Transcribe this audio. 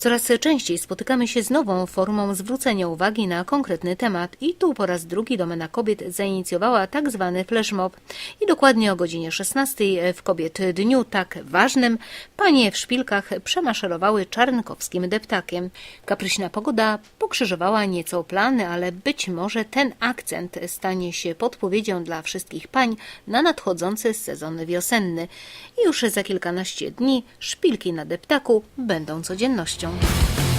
Coraz częściej spotykamy się z nową formą zwrócenia uwagi na konkretny temat i tu po raz drugi Domena Kobiet zainicjowała tak zwany. I dokładnie o godzinie 16 w Kobiet Dniu tak ważnym panie w szpilkach przemaszerowały czarnkowskim deptakiem. Kapryśna pogoda pokrzyżowała nieco plany, ale być może ten akcent stanie się podpowiedzią dla wszystkich pań na nadchodzący sezon wiosenny. I już za kilkanaście dni szpilki na deptaku będą codziennością. Patreon.